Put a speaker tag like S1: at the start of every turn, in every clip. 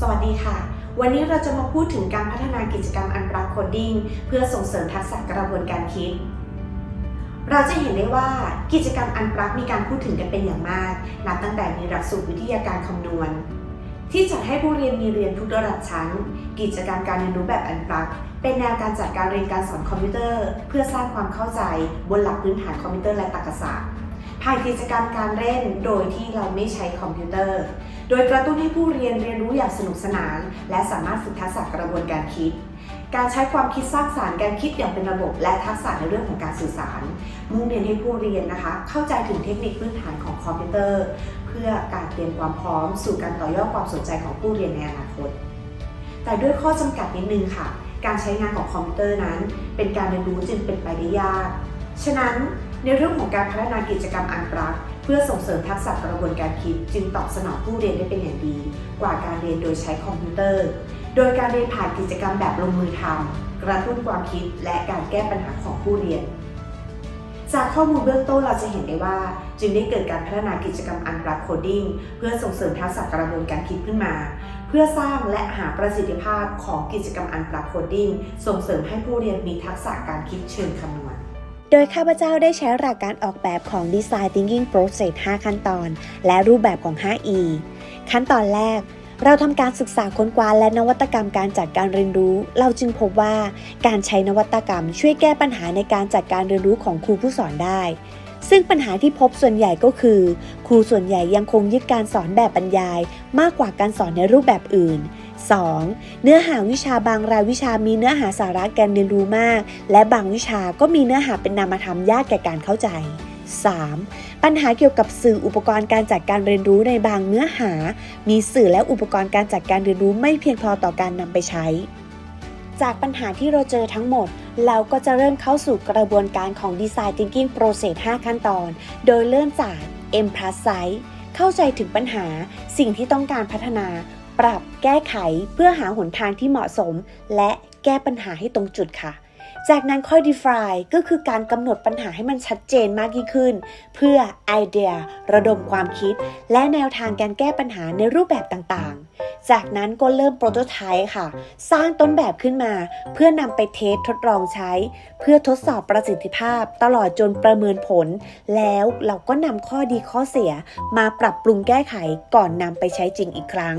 S1: สวัสดีค่ะ วันนี้เราจะมาพูดถึงการพัฒนากิจกรรมอันปรักโคดดิ้งเพื่อส่งเสริมทักษะกระบวนการคิด เราจะเห็นได้ว่ากิจกรรมอันปรักมีการพูดถึงกันเป็นอย่างมาก นับตั้งแต่มีหลักสูตรวิทยาการคำนวณ ที่จัดให้ผู้เรียนมีเรียนทุกระดับชั้น กิจกรรมการเรียนรู้แบบอันปรัก เป็นแนวการจัดการเรียนการสอนคอมพิวเตอร์ เพื่อสร้างความเข้าใจบนหลักพื้นฐานคอมพิวเตอร์และตรรกศาสตร์ ผ่านกิจกรรมการเล่นโดยที่เราไม่ใช้คอมพิวเตอร์ โดยกระตุ้นให้ผู้เรียนเรียนรู้อย่างสนุกสนาน และสามารถฝึกทักษะกระบวนการคิด การใช้ความคิดสร้างสารรค์การคิดอย่างเป็นระบบ และทักษะในเรื่องของการสื่อสาร มุ่งเน้นให้ผู้เรียนนะคะ เข้าใจถึงเทคนิคพื้นฐานของคอมพิวเตอร์ เพื่อการเตรียมความพร้อม สู่การต่อยอดความสนใจของผู้เรียนในอนาคต แต่ด้วยข้อจำกัดนิดนึงค่ะ การใช้งานของคอมพิวเตอร์นั้น เป็นการเรียนรู้จึงเป็นไปได้ยาก ฉะนั้น ในเรื่องของการพัฒนากิจกรรมอันปรัก เพื่อส่งเสริมทักษะกระบวนการคิด จึงตอบสนองผู้เรียนได้เป็นอย่างดี กว่าการเรียนโดยใช้คอมพิวเตอร์ โดยการเรียนผ่านกิจกรรมแบบลงมือทำกระตุ้นความคิดและการแก้ปัญหาของผู้เรียนจากข้อมูลเบื้องต้นเราจะเห็นได้ว่า จึงได้เกิดการพัฒนากิจกรรมอันปรักโคดดิ้งเพื่อส่งเสริมทักษะกระบวนการคิดขึ้นมา เพื่อสร้างและหาประสิทธิภาพของกิจกรรมอันปรักโคดดิ้งส่งเสริมให้ผู้เรียนมีทักษะการคิดเชิงคำนวณ
S2: ดยข้าพเจ้าได้ใช้หลักการออกแบบของ Design Thinking Process 5 ขั้นตอน และรูปแบบของ 5E ขั้นตอนแรก เราทำการศึกษาค้นคว้าและนวัตกรรมการจัดการเรียนรู้ เราจึงพบว่าการใช้นวัตกรรมช่วยแก้ปัญหาในการจัดการเรียนรู้ของครูผู้สอนได้ ซึ่งปัญหาที่พบส่วนใหญ่ก็คือ ครูส่วนใหญ่ยังคงยึดการสอนแบบบรรยาย มากกว่าการสอนในรูปแบบอื่น 2. เนื้อหาวิชาบางรายวิชามีเนื้อหาสาระการเรียนรู้มาก และบางวิชาก็มีเนื้อหาเป็นนามธรรมยากแก่การเข้าใจ 3. ปัญหาเกี่ยวกับสื่ออุปกรณ์การจัดการเรียนรู้ในบางเนื้อหา มีสื่อและอุปกรณ์การจัดการเรียนรู้ไม่เพียงพอต่อการนำไปใช้ จากปัญหาที่เราเจอทั้งหมด เราก็จะเริ่มเข้าสู่กระบวนการของ Design Thinking Process 5 ขั้นตอน โดยเริ่มจาก M p l u s Size เข้าใจถึงปัญหา สิ่งที่ต้องการพัฒนา ปรับแก้ไขเพื่อหาหนทางที่เหมาะสม และแก้ปัญหาให้ตรงจุดค่ะ จากนั้นค่อย define ก็คือการกำหนดปัญหาให้มันชัดเจนมากยิ่งขึ้น เพื่อไอเดีย ระดมความคิด และแนวทางการแก้ปัญหาในรูปแบบต่างๆ จากนั้นก็เริ่มโปรโตไทป์ค่ะ สร้างต้นแบบขึ้นมา เพื่อนำไปเทสทดลองใช้ เพื่อทดสอบประสิทธิภาพ ตลอดจนประเมินผล แล้วเราก็นำข้อดีข้อเสีย มาปรับปรุงแก้ไขก่อนนำไปใช้จริงอีกครั้ง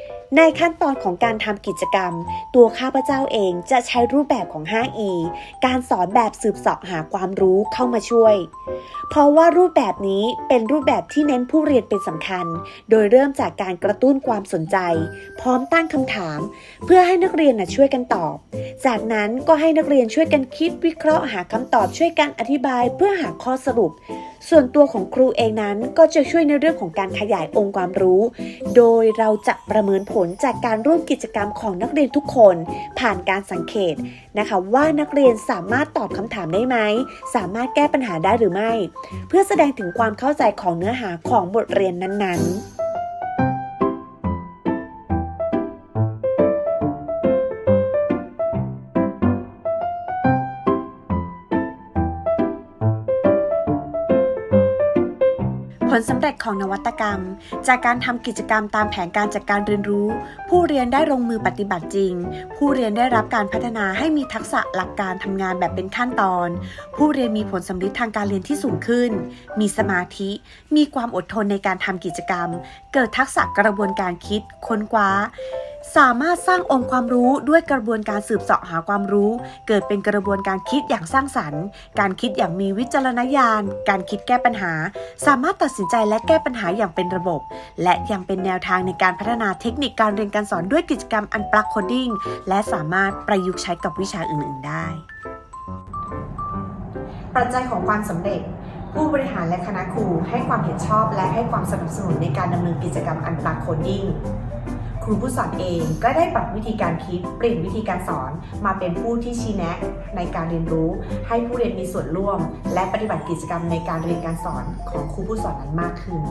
S2: ในขั้นตอนของการทำกิจกรรม ตัวข้าพเจ้าเองจะใช้รูปแบบของ 5E การสอนแบบสืบเสาะหาความรู้เข้ามาช่วย เพราะว่ารูปแบบนี้เป็นรูปแบบที่เน้นผู้เรียนเป็นสำคัญ โดยเริ่มจากการกระตุ้นความสนใจ พร้อมตั้งคำถาม เพื่อให้นักเรียนช่วยกันตอบ จากนั้นก็ให้นักเรียนช่วยกันคิดวิเคราะห์หาคำตอบช่วยกันอธิบายเพื่อหาข้อสรุป ส่วนตัวของครูเองนั้นก็จะช่วยในเรื่องของการขยายองค์ความรู้ โดยเราจะประเมินผลลจากการร่วมกิจกรรมของนักเรียนทุกคน ผ่านการสังเกตนะคะ ว่านักเรียนสามารถตอบคำถามได้ไหม สามารถแก้ปัญหาได้หรือไม่ เพื่อแสดงถึงความเข้าใจของเนื้อหาของบทเรียนนั้นๆ ผลสำเร็จของนวัตกรรม จากการทำกิจกรรมตามแผนการจัดการเรียนรู้ ผู้เรียนได้ลงมือปฏิบัติจริง ผู้เรียนได้รับการพัฒนาให้มีทักษะหลักการทำงานแบบเป็นขั้นตอน ผู้เรียนมีผลสำลิดทางการเรียนที่สูงขึ้น มีสมาธิ มีความอดทนในการทำกิจกรรม เกิดทักษะกระบวนการคิด ค้นคว้า สามารถสร้างองค์ความรู้ด้วยกระบวนการสืบเสาะหาความรู้ เกิดเป็นกระบวนการคิดอย่างสร้างสรรค์ การคิดอย่างมีวิจารณญาณ การคิดแก้ปัญหา สามารถตัดสินใจและแก้ปัญหาอย่างเป็นระบบ และยังเป็นแนวทางในการพัฒนาเทคนิคการเรียนการสอนด้วยกิจกรรมอันปลักโคดิ้งและสามารถประยุกต์ใช้กับวิชาอื่น ๆ ได้
S1: ปัจจัยของความสำเร็จผู้บริหารและคณะครูให้ความเห็นชอบและให้ความสนับสนุนในการดำเนินกิจกรรมอันปลักโคดิ้ง รูผู้สอนเองก็ได้ปรับวิธีการคิด เปลี่ยนวิธีการสอนมาเป็นผู้ที่ชี้แนะในการเรียนรู้ ให้ผู้เรียนมีส่วนร่วม และปฏิบัติกิจกรรมในการเรียนการสอนของครูผู้สอนนั้นมากขึ้น